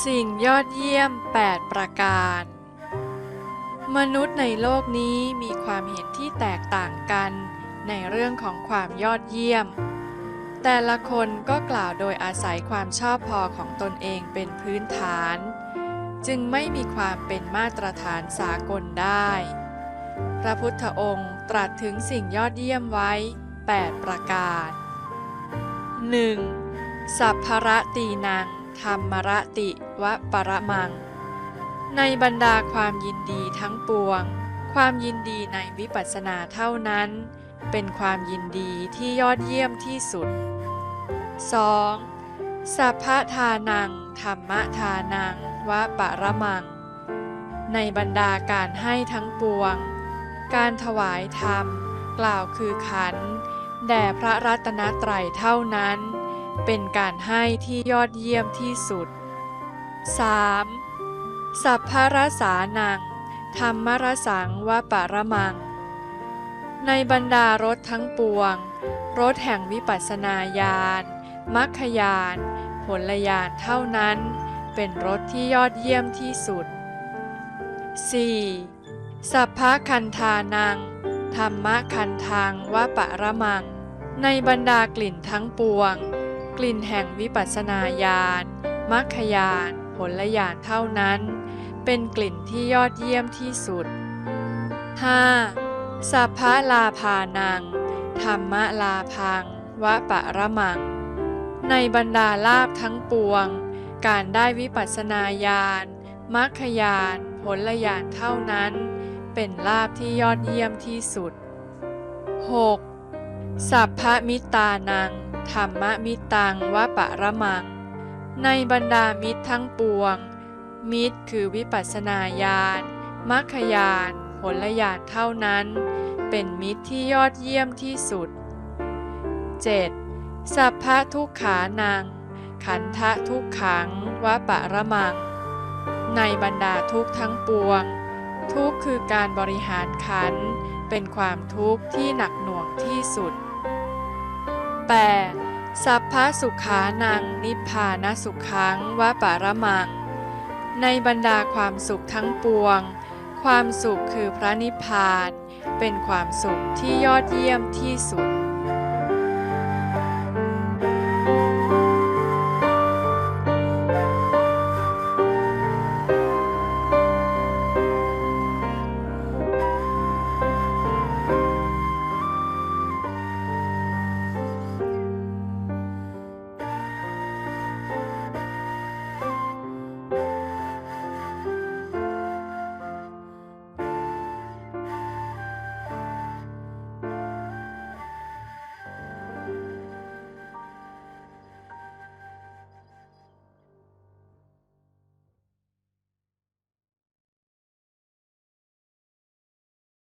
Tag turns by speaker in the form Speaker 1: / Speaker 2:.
Speaker 1: สิ่งยอดเยี่ยม 8 ประการ มนุษย์ในโลกนี้มีความเห็นที่แตกต่างกันในเรื่องของความยอดเยี่ยม แต่ละคนก็กล่าวโดยอาศัยความชอบพอของตนเองเป็นพื้นฐาน จึงไม่มีความเป็นมาตรฐานสากลได้ พระพุทธองค์ตรัสถึงสิ่งยอดเยี่ยมไว้ 8 ประการ 1. สัพพระตีนัง ธรรมระติวะปรมัง ในบรรดาความยินดีทั้งปวง ความยินดีในวิปัสสนาเท่านั้น เป็นความยินดีที่ยอดเยี่ยมที่สุด 2. สัพพทานัง ธรรมทานังวะปรมัง ในบรรดาการให้ทั้งปวง การถวายธรรม กล่าวคือขันธ์แด่พระรัตนตรัยเท่านั้น เป็นการให้ที่ยอดเยี่ยมที่สุด 3. สัพพรสานัง ธรรมรสังวปรมัง ในบรรดารถทั้งปวง รถแห่งวิปัสสนาญาณมัคคยาน ผลญาณเท่านั้น เป็นรถที่ยอดเยี่ยมที่สุด 4. สัพพคันธานัง ธรรมคันทังวปรมัง ในบรรดากลิ่นทั้งปวง กลิ่นแห่งวิปัสสนาญาณมัคคยานผลญาณเท่านั้น เป็นกลิ่นที่ยอดเยี่ยมที่สุด 5. สัพพะลาภานัง ธรรมลาพัง วะปะระมัง ในบรรดาลาภทั้งปวง การได้วิปัสสนาญาณมัคคยานผลญาณเท่านั้น เป็นลาภที่ยอดเยี่ยมที่สุด 6. สัพพมิตานัง ธรรมมิตังวะปะระมัง ในบรรดามิตรทั้งปวง มิตรคือวิปัสสนาญาณมัคคยานผลญาณเท่านั้น เป็นมิตรที่ยอดเยี่ยมที่สุด 7. สัพพะทุกขานัง ขันธะทุกขังวะปะระมัง ในบรรดาทุกทั้งปวง ทุกคือการบริหารขันเป็นความทุกข์ที่หนักหน่วงที่สุด 8. สัพพะสุขานังนิพพานสุขังวะปาระมัง ในบรรดาความสุขทั้งปวง ความสุขคือพระนิพพาน เป็นความสุขที่ยอดเยี่ยมที่สุด